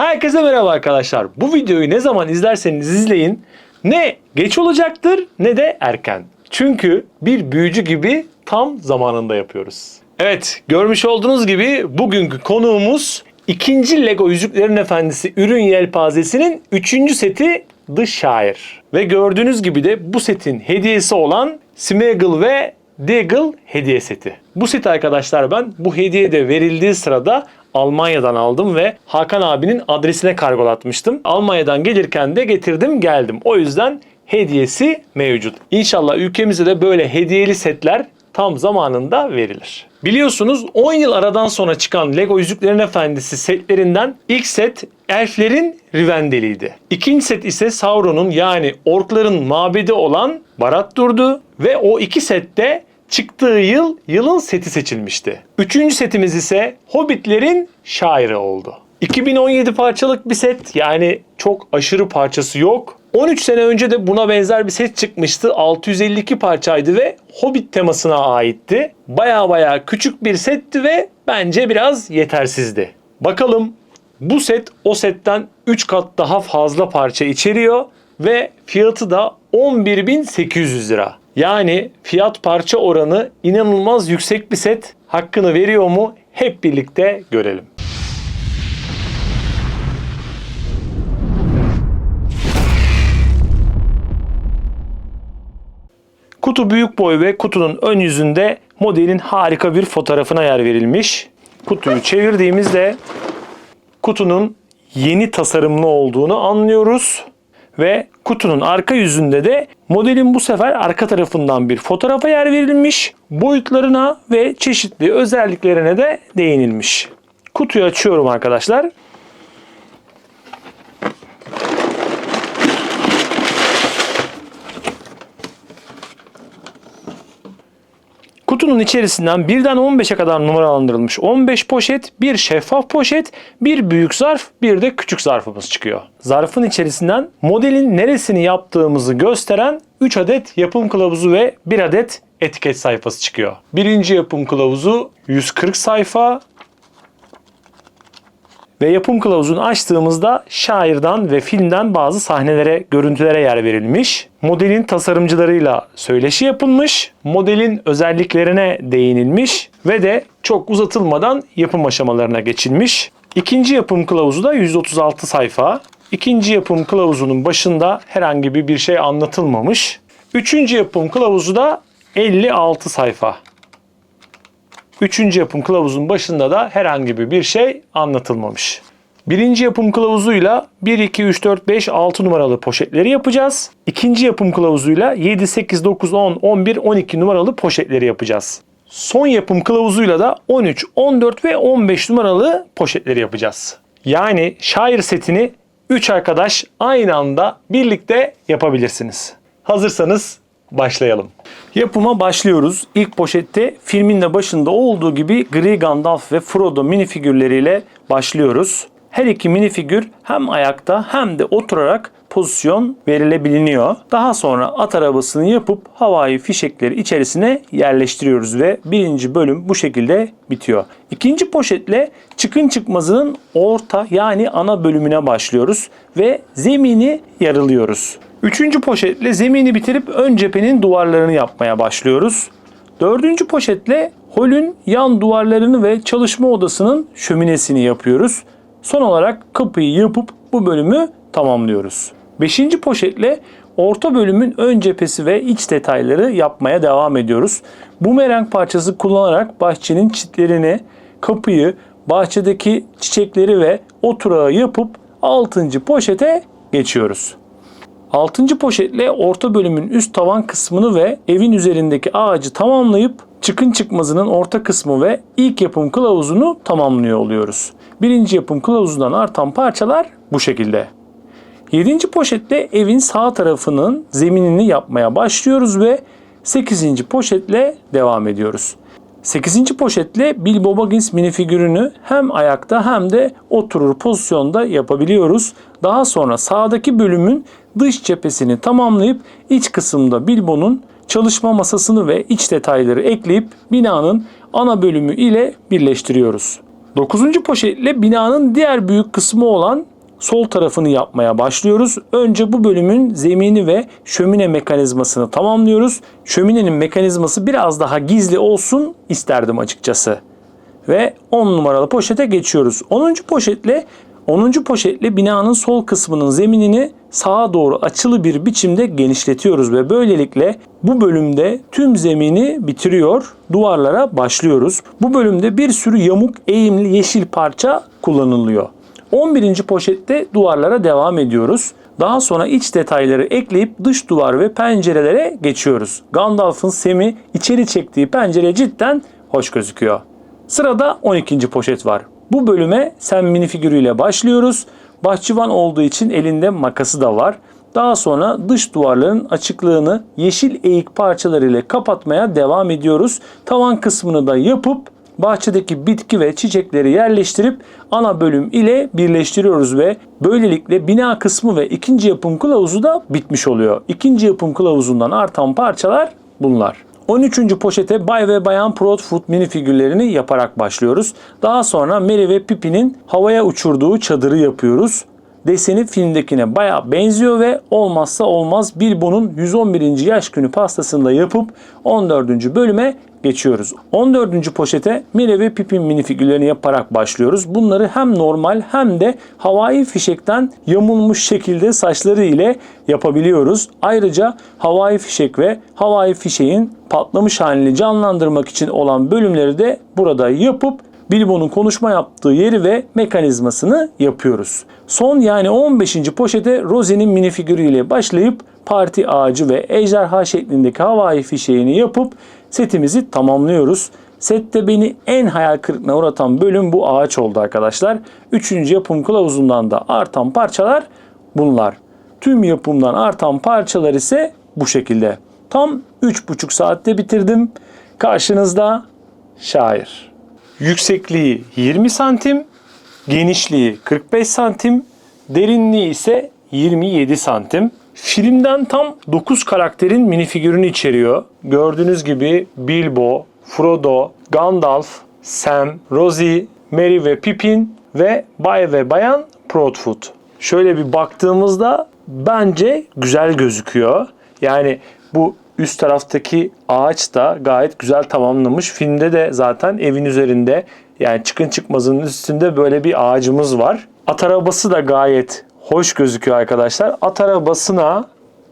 Herkese merhaba arkadaşlar. Bu videoyu ne zaman izlerseniz izleyin ne geç olacaktır ne de erken. Çünkü bir büyücü gibi tam zamanında yapıyoruz. Evet görmüş olduğunuz gibi bugünkü konuğumuz ikinci Lego Yüzüklerin Efendisi ürün yelpazesinin üçüncü seti The Shire. Ve gördüğünüz gibi de bu setin hediyesi olan Smeagol ve Deagle hediye seti. Bu seti arkadaşlar ben bu hediye de verildiği sırada Almanya'dan aldım ve Hakan abinin adresine kargolatmıştım. Almanya'dan gelirken de getirdim geldim. O yüzden hediyesi mevcut. İnşallah ülkemize de böyle hediyeli setler tam zamanında verilir. Biliyorsunuz 10 yıl aradan sonra çıkan Lego Yüzüklerin Efendisi setlerinden ilk set Elflerin Rivendell'iydi. İkinci set ise Sauron'un yani orkların mabedi olan Barad-dûr'du ve o iki sette çıktığı yıl yılın seti seçilmişti. Üçüncü setimiz ise Hobbitlerin şairi oldu. 2017 parçalık bir set yani çok aşırı parçası yok. 13 sene önce de buna benzer bir set çıkmıştı. 652 parçaydı ve Hobbit temasına aitti. Baya baya küçük bir setti ve bence biraz yetersizdi. Bakalım bu set o setten 3 kat daha fazla parça içeriyor ve fiyatı da 11.800 lira. Yani fiyat parça oranı inanılmaz yüksek bir set. Hakkını veriyor mu? Hep birlikte görelim. Kutu büyük boy ve kutunun ön yüzünde modelin harika bir fotoğrafına yer verilmiş. Kutuyu çevirdiğimizde kutunun yeni tasarımlı olduğunu anlıyoruz. Ve kutunun arka yüzünde de modelin bu sefer arka tarafından bir fotoğrafa yer verilmiş. Boyutlarına ve çeşitli özelliklerine de değinilmiş. Kutuyu açıyorum arkadaşlar. Kutunun içerisinden birden 15'e kadar numaralandırılmış 15 poşet, bir şeffaf poşet, bir büyük zarf, bir de küçük zarfımız çıkıyor. Zarfın içerisinden modelin neresini yaptığımızı gösteren 3 adet yapım kılavuzu ve 1 adet etiket sayfası çıkıyor. Birinci yapım kılavuzu 140 sayfa, ve yapım kılavuzunu açtığımızda şairden ve filmden bazı sahnelere, görüntülere yer verilmiş. Modelin tasarımcılarıyla söyleşi yapılmış. Modelin özelliklerine değinilmiş ve de çok uzatılmadan yapım aşamalarına geçilmiş. İkinci yapım kılavuzu da 136 sayfa. İkinci yapım kılavuzunun başında herhangi bir şey anlatılmamış. Üçüncü yapım kılavuzu da 56 sayfa. Üçüncü yapım kılavuzun başında da herhangi bir şey anlatılmamış. Birinci yapım kılavuzuyla 1, 2, 3, 4, 5, 6 numaralı poşetleri yapacağız. İkinci yapım kılavuzuyla 7, 8, 9, 10, 11, 12 numaralı poşetleri yapacağız. Son yapım kılavuzuyla da 13, 14 ve 15 numaralı poşetleri yapacağız. Yani şair setini 3 arkadaş aynı anda birlikte yapabilirsiniz. Hazırsanız başlayalım. Yapıma başlıyoruz. İlk poşette filmin de başında olduğu gibi gri Gandalf ve Frodo minifigürleriyle başlıyoruz. Her iki minifigür hem ayakta hem de oturarak pozisyon verilebiliniyor. Daha sonra at arabasını yapıp havai fişekleri içerisine yerleştiriyoruz ve birinci bölüm bu şekilde bitiyor. İkinci poşetle çıkın çıkmazının orta yani ana bölümüne başlıyoruz ve zemini yarılıyoruz. Üçüncü poşetle zemini bitirip ön cephenin duvarlarını yapmaya başlıyoruz. Dördüncü poşetle holün yan duvarlarını ve çalışma odasının şöminesini yapıyoruz. Son olarak kapıyı yapıp bu bölümü tamamlıyoruz. Beşinci poşetle orta bölümün ön cephesi ve iç detayları yapmaya devam ediyoruz. Bumerang parçası kullanarak bahçenin çitlerini, kapıyı, bahçedeki çiçekleri ve oturağı yapıp 6. poşete geçiyoruz. 6. poşetle orta bölümün üst tavan kısmını ve evin üzerindeki ağacı tamamlayıp çıkın çıkmazının orta kısmı ve ilk yapım kılavuzunu tamamlıyor oluyoruz. Birinci yapım kılavuzundan artan parçalar bu şekilde. 7. poşetle evin sağ tarafının zeminini yapmaya başlıyoruz ve 8. poşetle devam ediyoruz. 8. poşetle Bilbo Baggins minifigürünü hem ayakta hem de oturur pozisyonda yapabiliyoruz. Daha sonra sağdaki bölümün dış cephesini tamamlayıp iç kısımda Bilbo'nun çalışma masasını ve iç detayları ekleyip binanın ana bölümü ile birleştiriyoruz. Dokuzuncu poşetle binanın diğer büyük kısmı olan sol tarafını yapmaya başlıyoruz. Önce bu bölümün zemini ve şömine mekanizmasını tamamlıyoruz. Şöminenin mekanizması biraz daha gizli olsun isterdim açıkçası. Ve 10 numaralı poşete geçiyoruz. 10. poşetle 10. poşetle binanın sol kısmının zeminini sağa doğru açılı bir biçimde genişletiyoruz ve böylelikle bu bölümde tüm zemini bitiriyor, duvarlara başlıyoruz. Bu bölümde bir sürü yamuk, eğimli yeşil parça kullanılıyor. 11. poşette duvarlara devam ediyoruz. Daha sonra iç detayları ekleyip dış duvar ve pencerelere geçiyoruz. Gandalf'ın Sem'i içeri çektiği pencere cidden hoş gözüküyor. Sırada 12. poşet var. Bu bölüme Sam minifigürüyle başlıyoruz. Bahçıvan olduğu için elinde makası da var. Daha sonra dış duvarların açıklığını yeşil eğik parçalarıyla kapatmaya devam ediyoruz. Tavan kısmını da yapıp bahçedeki bitki ve çiçekleri yerleştirip ana bölüm ile birleştiriyoruz ve böylelikle bina kısmı ve ikinci yapım kılavuzu da bitmiş oluyor. İkinci yapım kılavuzundan artan parçalar bunlar. 13. poşete Bay ve Bayan Proudfoot minifigürlerini yaparak başlıyoruz. Daha sonra Mary ve Pippin'in havaya uçurduğu çadırı yapıyoruz. Deseni filmdekine baya benziyor ve olmazsa olmaz Bilbo'nun 111. yaş günü pastasını da yapıp 14. bölüme geçiyoruz. 14. poşete Mire ve Pippin minifigürlerini yaparak başlıyoruz. Bunları hem normal hem de havai fişekten yamulmuş şekilde saçları ile yapabiliyoruz. Ayrıca havai fişek ve havai fişeğin patlamış halini canlandırmak için olan bölümleri de burada yapıp Bilbo'nun konuşma yaptığı yeri ve mekanizmasını yapıyoruz. Son yani 15. poşete Rosie'nin minifigürüyle başlayıp parti ağacı ve ejderha şeklindeki havai fişeğini yapıp setimizi tamamlıyoruz. Sette beni en hayal kırıklığına uğratan bölüm bu ağaç oldu arkadaşlar. Üçüncü yapım kılavuzundan da artan parçalar bunlar. Tüm yapımdan artan parçalar ise bu şekilde. Tam 3,5 saatte bitirdim. Karşınızda şair. Yüksekliği 20 santim, genişliği 45 santim, derinliği ise 27 santim. Filmden tam 9 karakterin minifigürünü içeriyor. Gördüğünüz gibi Bilbo, Frodo, Gandalf, Sam, Rosie, Merry ve Pippin ve Bay ve Bayan Proudfoot. Şöyle bir baktığımızda bence güzel gözüküyor. Yani bu üst taraftaki ağaç da gayet güzel tamamlamış. Filmde de zaten evin üzerinde yani çıkın çıkmazın üstünde böyle bir ağacımız var. At arabası da gayet hoş gözüküyor arkadaşlar. At arabasına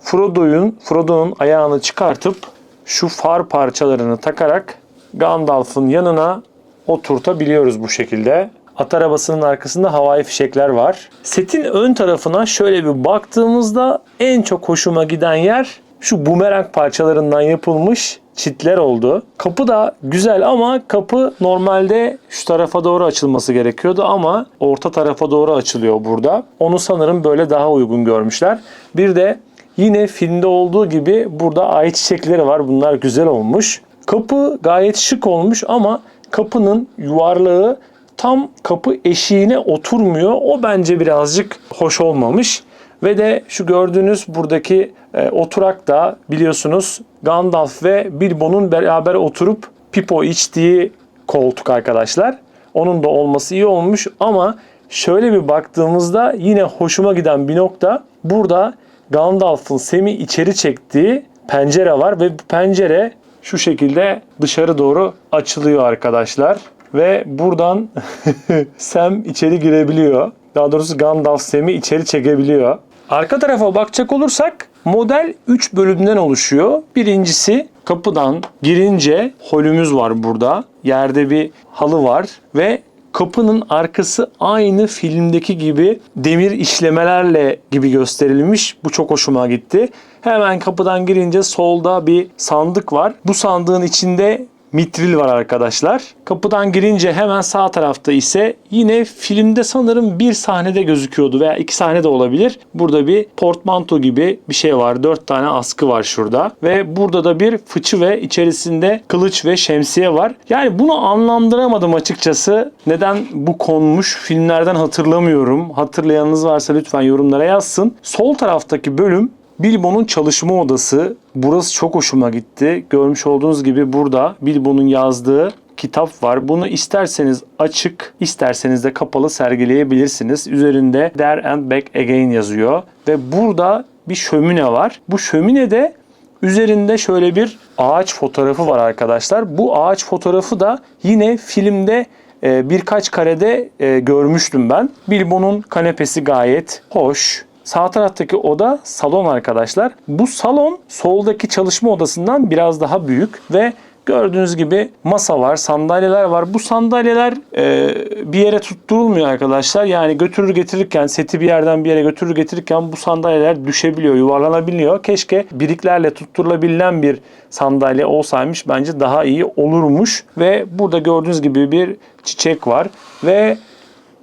Frodo'nun Frodo'nun ayağını çıkartıp şu far parçalarını takarak Gandalf'ın yanına oturtabiliyoruz bu şekilde. At arabasının arkasında havai fişekler var. Setin ön tarafına şöyle bir baktığımızda en çok hoşuma giden yer şu bumerang parçalarından yapılmış çitler oldu. Kapı da güzel ama kapı normalde şu tarafa doğru açılması gerekiyordu ama orta tarafa doğru açılıyor burada. Onu sanırım böyle daha uygun görmüşler. Bir de yine filmde olduğu gibi burada ay çiçekleri var. Bunlar güzel olmuş. Kapı gayet şık olmuş ama kapının yuvarlığı tam kapı eşiğine oturmuyor. O bence birazcık hoş olmamış. Ve de şu gördüğünüz buradaki e, oturak da biliyorsunuz Gandalf ve Bilbo'nun beraber oturup pipo içtiği koltuk arkadaşlar. Onun da olması iyi olmuş ama şöyle bir baktığımızda yine hoşuma giden bir nokta burada Gandalf'ın Sem'i içeri çektiği pencere var ve bu pencere şu şekilde dışarı doğru açılıyor arkadaşlar. Ve buradan Sam içeri girebiliyor. Daha doğrusu Gandalf Sam'i içeri çekebiliyor. Arka tarafa bakacak olursak model 3 bölümden oluşuyor. Birincisi kapıdan girince holümüz var burada. Yerde bir halı var ve kapının arkası aynı filmdeki gibi demir işlemelerle gibi gösterilmiş. Bu çok hoşuma gitti. Hemen kapıdan girince solda bir sandık var. Bu sandığın içinde mitril var arkadaşlar. Kapıdan girince hemen sağ tarafta ise yine filmde sanırım bir sahnede gözüküyordu veya iki sahne de olabilir. Burada bir portmanto gibi bir şey var. Dört tane askı var şurada. Ve burada da bir fıçı ve içerisinde kılıç ve şemsiye var. Yani bunu anlamlandıramadım açıkçası. Neden bu konmuş filmlerden hatırlamıyorum. Hatırlayanınız varsa lütfen yorumlara yazsın. Sol taraftaki bölüm Bilbo'nun çalışma odası. Burası çok hoşuma gitti. Görmüş olduğunuz gibi burada Bilbo'nun yazdığı kitap var. Bunu isterseniz açık, isterseniz de kapalı sergileyebilirsiniz. Üzerinde There and Back Again yazıyor ve burada bir şömine var. Bu şöminede üzerinde şöyle bir ağaç fotoğrafı var arkadaşlar. Bu ağaç fotoğrafı da yine filmde e, birkaç karede e, görmüştüm ben. Bilbo'nun kanepesi gayet hoş. Sağ taraftaki oda salon arkadaşlar. Bu salon soldaki çalışma odasından biraz daha büyük ve gördüğünüz gibi masa var, sandalyeler var. Bu sandalyeler e, bir yere tutturulmuyor arkadaşlar. Yani götürür getirirken, seti bir yerden bir yere götürür getirirken bu sandalyeler düşebiliyor, yuvarlanabiliyor. Keşke biriklerle tutturulabilen bir sandalye olsaymış bence daha iyi olurmuş. Ve burada gördüğünüz gibi bir çiçek var ve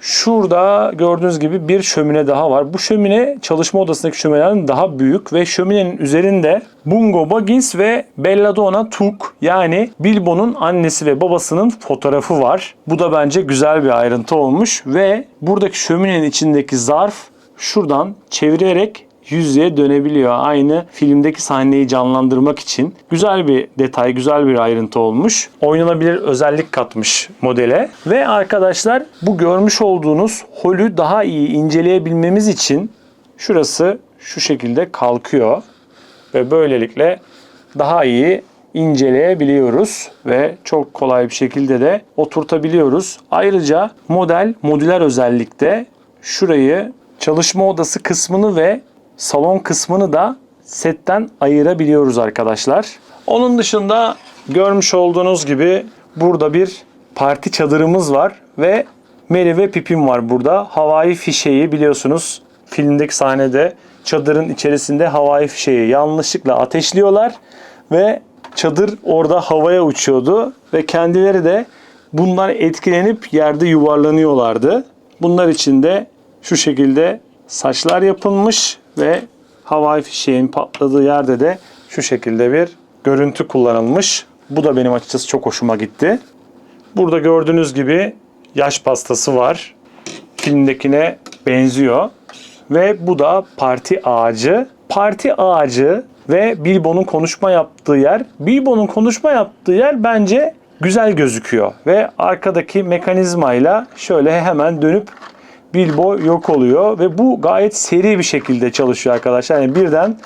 Şurada gördüğünüz gibi bir şömine daha var. Bu şömine çalışma odasındaki şöminelerden daha büyük ve şöminenin üzerinde Bungo Baggins ve Belladonna Tuk yani Bilbo'nun annesi ve babasının fotoğrafı var. Bu da bence güzel bir ayrıntı olmuş ve buradaki şöminenin içindeki zarf şuradan çevirerek yüzeye dönebiliyor. Aynı filmdeki sahneyi canlandırmak için. Güzel bir detay, güzel bir ayrıntı olmuş. Oynanabilir özellik katmış modele. Ve arkadaşlar bu görmüş olduğunuz holü daha iyi inceleyebilmemiz için şurası şu şekilde kalkıyor. Ve böylelikle daha iyi inceleyebiliyoruz ve çok kolay bir şekilde de oturtabiliyoruz. Ayrıca model modüler özellikte şurayı çalışma odası kısmını ve salon kısmını da setten ayırabiliyoruz arkadaşlar. Onun dışında görmüş olduğunuz gibi burada bir parti çadırımız var ve Mary ve Pippin var burada. Havai fişeği biliyorsunuz filmdeki sahnede çadırın içerisinde havai fişeği yanlışlıkla ateşliyorlar ve çadır orada havaya uçuyordu ve kendileri de bundan etkilenip yerde yuvarlanıyorlardı. Bunlar için de şu şekilde saçlar yapılmış ve havai fişeğin patladığı yerde de şu şekilde bir görüntü kullanılmış. Bu da benim açıkçası çok hoşuma gitti. Burada gördüğünüz gibi yaş pastası var. Filmdekine benziyor. Ve bu da parti ağacı. Parti ağacı ve Bilbo'nun konuşma yaptığı yer. Bilbo'nun konuşma yaptığı yer bence güzel gözüküyor. Ve arkadaki mekanizmayla şöyle hemen dönüp Bilbo yok oluyor ve bu gayet seri bir şekilde çalışıyor arkadaşlar. Yani birden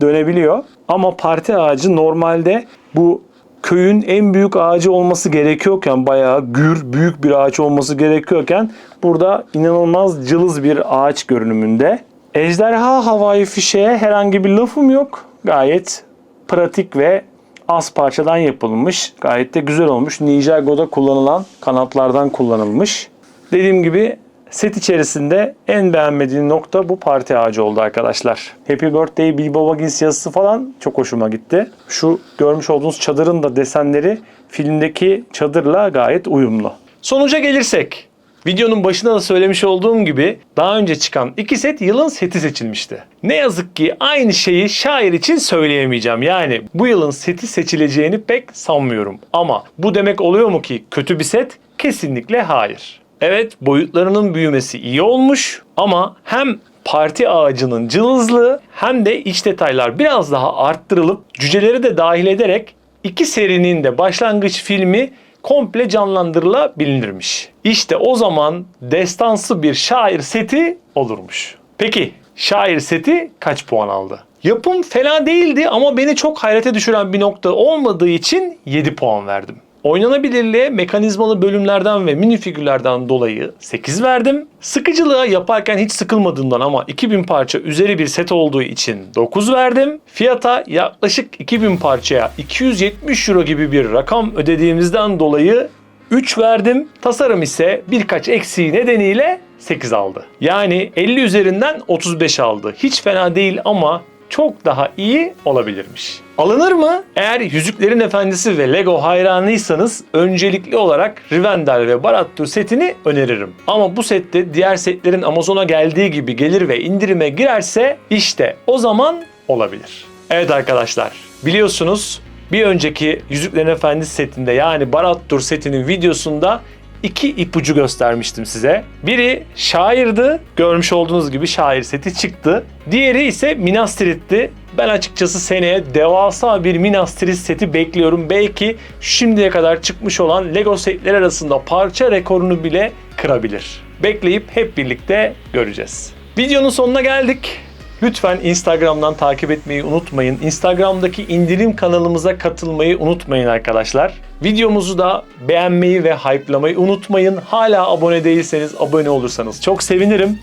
dönebiliyor. Ama parti ağacı normalde bu köyün en büyük ağacı olması gerekiyorken bayağı gür büyük bir ağaç olması gerekiyorken burada inanılmaz cılız bir ağaç görünümünde. Ejderha havai fişeğe herhangi bir lafım yok. Gayet pratik ve az parçadan yapılmış. Gayet de güzel olmuş. Ninjago'da kullanılan kanatlardan kullanılmış. Dediğim gibi Set içerisinde en beğenmediğim nokta bu parti ağacı oldu arkadaşlar. Happy Birthday Bilbo Baggins yazısı falan çok hoşuma gitti. Şu görmüş olduğunuz çadırın da desenleri filmdeki çadırla gayet uyumlu. Sonuca gelirsek. Videonun başında da söylemiş olduğum gibi daha önce çıkan iki set yılın seti seçilmişti. Ne yazık ki aynı şeyi şair için söyleyemeyeceğim. Yani bu yılın seti seçileceğini pek sanmıyorum. Ama bu demek oluyor mu ki kötü bir set? Kesinlikle hayır. Evet boyutlarının büyümesi iyi olmuş ama hem parti ağacının cılızlığı hem de iç detaylar biraz daha arttırılıp cüceleri de dahil ederek iki serinin de başlangıç filmi komple canlandırılabilirmiş. İşte o zaman destansı bir şair seti olurmuş. Peki şair seti kaç puan aldı? Yapım fena değildi ama beni çok hayrete düşüren bir nokta olmadığı için 7 puan verdim. Oynanabilirliğe mekanizmalı bölümlerden ve minifigürlerden dolayı 8 verdim. Sıkıcılığa yaparken hiç sıkılmadığından ama 2000 parça üzeri bir set olduğu için 9 verdim. Fiyata yaklaşık 2000 parçaya 270 euro gibi bir rakam ödediğimizden dolayı 3 verdim. Tasarım ise birkaç eksiği nedeniyle 8 aldı. Yani 50 üzerinden 35 aldı. Hiç fena değil ama çok daha iyi olabilirmiş. Alınır mı? Eğer Yüzüklerin Efendisi ve Lego hayranıysanız öncelikli olarak Rivendell ve Barad-dûr setini öneririm. Ama bu sette diğer setlerin Amazon'a geldiği gibi gelir ve indirime girerse işte o zaman olabilir. Evet arkadaşlar biliyorsunuz bir önceki Yüzüklerin Efendisi setinde yani Barad-dûr setinin videosunda iki ipucu göstermiştim size. Biri şairdi. Görmüş olduğunuz gibi şair seti çıktı. Diğeri ise Minas Tirith'ti. Ben açıkçası seneye devasa bir Minas Tirith seti bekliyorum. Belki şimdiye kadar çıkmış olan Lego setler arasında parça rekorunu bile kırabilir. Bekleyip hep birlikte göreceğiz. Videonun sonuna geldik. Lütfen Instagram'dan takip etmeyi unutmayın. Instagram'daki indirim kanalımıza katılmayı unutmayın arkadaşlar. Videomuzu da beğenmeyi ve hype'lamayı unutmayın. Hala abone değilseniz abone olursanız çok sevinirim.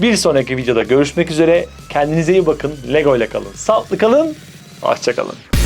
Bir sonraki videoda görüşmek üzere. Kendinize iyi bakın. Lego ile kalın. Sağlıklı kalın. Hoşça kalın.